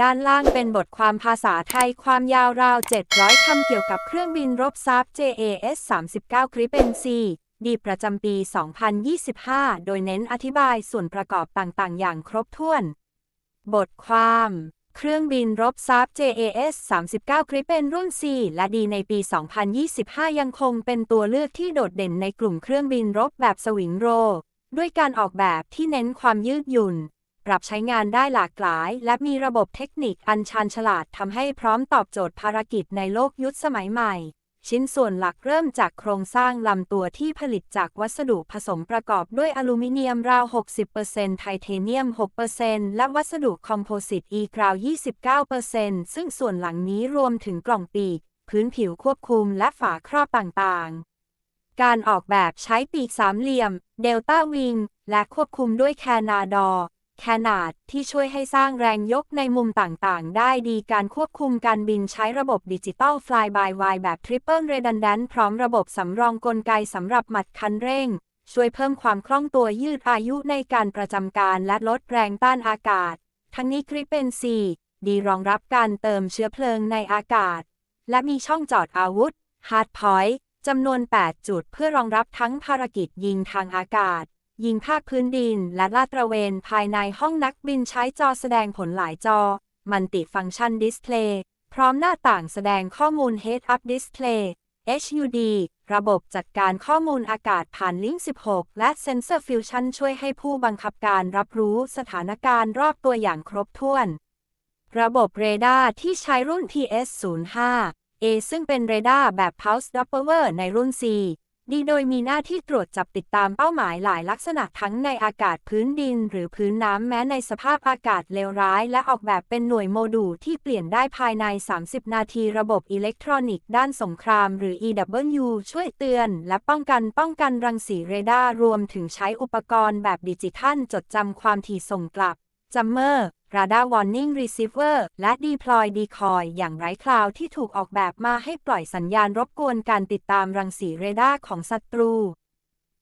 ด้านล่างเป็นบทความภาษาไทยความยาวราว 700 คำเกี่ยวกับเครื่องบินรบซับ JAS 39คริปเอนซีดีประจำปี 2025 โดยเน้นอธิบายส่วนประกอบต่างๆ อย่างครบถ้วน บทความ เครื่องบินรบซับ JAS 39คริปเป็นรุ่น C และดีในปี 2025 ยังคงเป็นตัวเลือกที่โดดเด่นในกลุ่มเครื่องบินรบแบบสวิงโร ด้วยการออกแบบที่เน้นความยืดหยุ่น ปรับใช้งานได้หลากหลาย และมีระบบเทคนิคอันชาญฉลาดทำให้พร้อมตอบโจทย์ภารกิจในโลกยุคสมัยใหม่ ชิ้นส่วนหลักเริ่มจากโครงสร้างลำตัวที่ผลิตจากวัสดุผสมประกอบด้วยอลูมิเนียมราว 60%ไทเทเนียม 6%และวัสดุคอมโพสิตอีกราว 29%ซึ่งส่วนหลังนี้รวมถึงกล่องปีก พื้นผิวควบคุมและฝาครอบต่างๆการออกแบบใช้ปีกสามเหลี่ยม เดลต้าวิง และควบคุมด้วยแคนาดอร์ แคนาดที่ช่วยให้สร้างแรงยกในมุมต่างๆ ได้ดีการควบคุมการบินใช้ระบบดิจิตอล Fly by Wire แบบ Triple Redundant พร้อมระบบสำรองกลไกสำหรับหมัดคันเร่ง ช่วยเพิ่มความคล่องตัวยืดอายุในการประจำการและลดแรงต้านอากาศ ทั้งนี้คริปเป็นซีดีรองรับการเติมเชื้อเพลิงในอากาศ และมีช่องจอดอาวุธ Hard Point จำนวน 8 จุดเพื่อรองรับทั้งภารกิจยิงทางอากาศ ยิงภาคพื้นดิน และลาดตระเวนภายในห้องนักบินใช้จอแสดงผลหลายจอ มันติฟัง c t ชันดิสเพลย์พร้อมหน้าต่างแสดงข้อมูล Head Up Display HUD ระบบจัดการข้อมูลอากาศผ่านลิงก์ 16 และ Sensor Fusion ช่วยให้ผู้บังคับการรับรู้สถานการณ์รอบตัวอย่างครบถ้วน ระบบเรดาร์ที่ใช้รุ่น PS05 A ซึ่งเป็นเรดาร์แบบ Pulse Doppler ในรุ่น C ดีโดยมีหน้าที่ตรวจจับติดตามเป้าหมายหลายลักษณะทั้งในอากาศพื้นดิน หรือพื้นน้ำแม้ในสภาพอากาศเลวร้าย และออกแบบเป็นหน่วยโมดูลที่เปลี่ยนได้ภายใน 30 นาทีระบบอิเล็กทรอนิกส์ด้านสงคราม หรือ EW ช่วยเตือน และป้องกันป้องกันรังสีเรดาร์รวมถึงใช้อุปกรณ์แบบดิจิทัลจดจำความถี่ส่งกลับ จัมเมอร์ Radar Warning Receiver และ Deploy Decoy อย่างไร้คลาวที่ถูกออกแบบมาให้ปล่อยสัญญาณรบกวนการติดตามรังสีเรดาร์ของศัตรู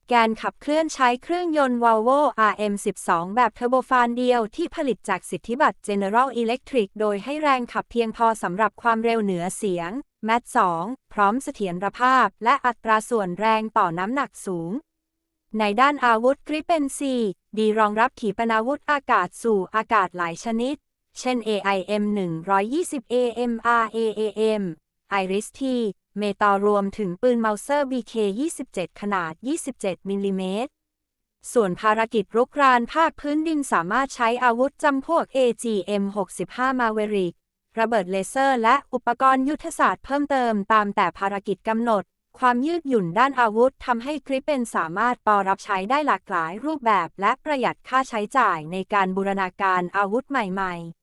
แกนขับเคลื่อนใช้เครื่องยนต์ Volvo RM12 แบบเทอร์โบฟานเดียวที่ผลิตจากสิทธิบัตร General Electric โดยให้แรงขับเพียงพอสำหรับความเร็วเหนือเสียง MAT 2พร้อมเสถียรภาพและอัตราส่วนแรงต่อน้ำหนักสูง ในด้านอาวุธกริปเป็นซีดีรองรับขีปนาวุธอากาศสู่อากาศหลายชนิด เช่น AIM 120 AMR AAM Iris T เมตอรวมถึงปืนเมาเซอร์ BK 27 ขนาด 27 มิลลิเมตร ส่วนภารกิจรุกรานภาคพื้นดินสามารถใช้อาวุธจำพวก AGM 65 Maverick ระเบิดเลเซอร์และอุปกรณ์ยุทธศาสตร์เพิ่มเติมตามแต่ภารกิจกำหนด ความยืดหยุ่นด้านอาวุธทำให้กริปเป็นสามารถปอรับใช้ได้หลากหลายรูปแบบและประหยัดค่าใช้จ่ายในการบูรณาการอาวุธใหม่ๆ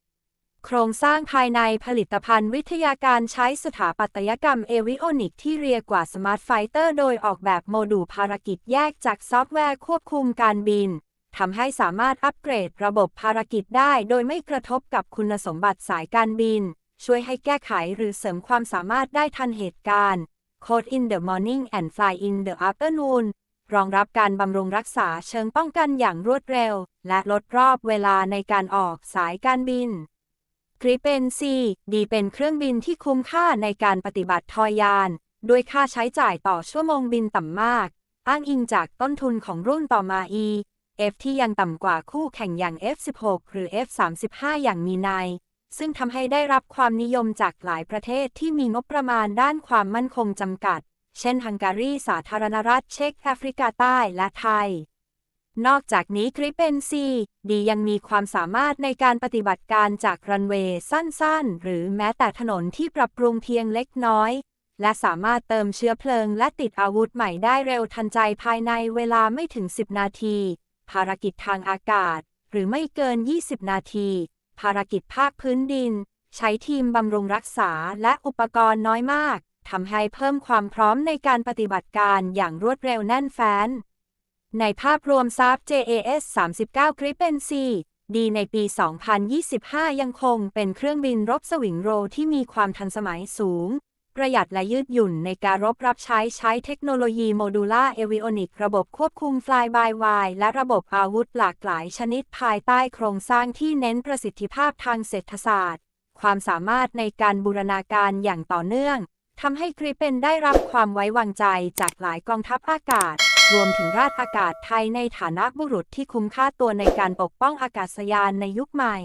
โครงสร้างภายในผลิตภัณฑ์วิทยาการใช้สถาปัตยกรรมเอวิโอนิกที่เรียกว่าสมาร์ทไฟเตอร์โดยออกแบบโมดูลภารกิจแยกจากซอฟต์แวร์ควบคุมการบินทำให้สามารถอัปเกรดระบบภารกิจได้โดยไม่กระทบกับคุณสมบัติสายการบิน ช่วยให้แก้ไขหรือเสริมความสามารถได้ทันเหตุการณ์ Code in the morning and fly in the afternoon รองรับการบำรุงรักษาเชิงป้องกันอย่างรวดเร็ว และลดรอบเวลาในการออกสายการบินกริปเป็นซีดีเป็นเครื่องบินที่คุ้มค่าในการปฏิบัติทอยาน ด้วยค่าใช้จ่ายต่อชั่วโมงบินต่ำมาก อ้างอิงจากต้นทุนของรุ่นต่อมา E F ที่ยังต่ำกว่าคู่แข่งอย่าง F16 หรือ F35 อย่างมีนาย ซึ่งทำให้ได้รับความนิยมจากหลายประเทศที่มีงบประมาณด้านความมั่นคงจำกัด เช่น ฮังการี สาธารณรัฐเช็กแอฟริกาใต้และไทย นอกจากนี้กริปเปนซีดียังมีความสามารถในการปฏิบัติการจากรันเวย์สั้นๆ หรือแม้แต่ถนนที่ปรับปรุงเพียงเล็กน้อย และสามารถเติมเชื้อเพลิงและติดอาวุธใหม่ได้เร็วทันใจภายในเวลาไม่ถึง 10 นาที ภารกิจทางอากาศ หรือไม่เกิน 20 นาที ภารกิจภาคพื้นดิน ใช้ทีมบำรุงรักษาและอุปกรณ์น้อยมากทำให้เพิ่มความพร้อมในการปฏิบัติการอย่างรวดเร็วแน่นแฟ้น ในภาพรวมซับ JAS 39กริปเป็นซีดีในปี 2025 ยังคงเป็นเครื่องบินรบสวิงโรที่มีความทันสมัยสูง ประหยัดและยืดหยุ่นในการรบรับใช้ใช้เทคโนโลยีโมดูล่าเอวิโอนิกระบบควบคุม Fly by Wire และระบบอาวุธหลากหลายชนิดภายใต้โครงสร้างที่เน้นประสิทธิภาพทางเศรษฐศาสตร์ ความสามารถในการบูรณาการอย่างต่อเนื่องทำให้กริปเปนได้รับความไว้วางใจจากหลายกองทัพอากาศ รวมถึงราชอากาศไทยในฐานะบุรุษที่คุ้มค่าตัวในการปกป้องอากาศยานในยุคใหม่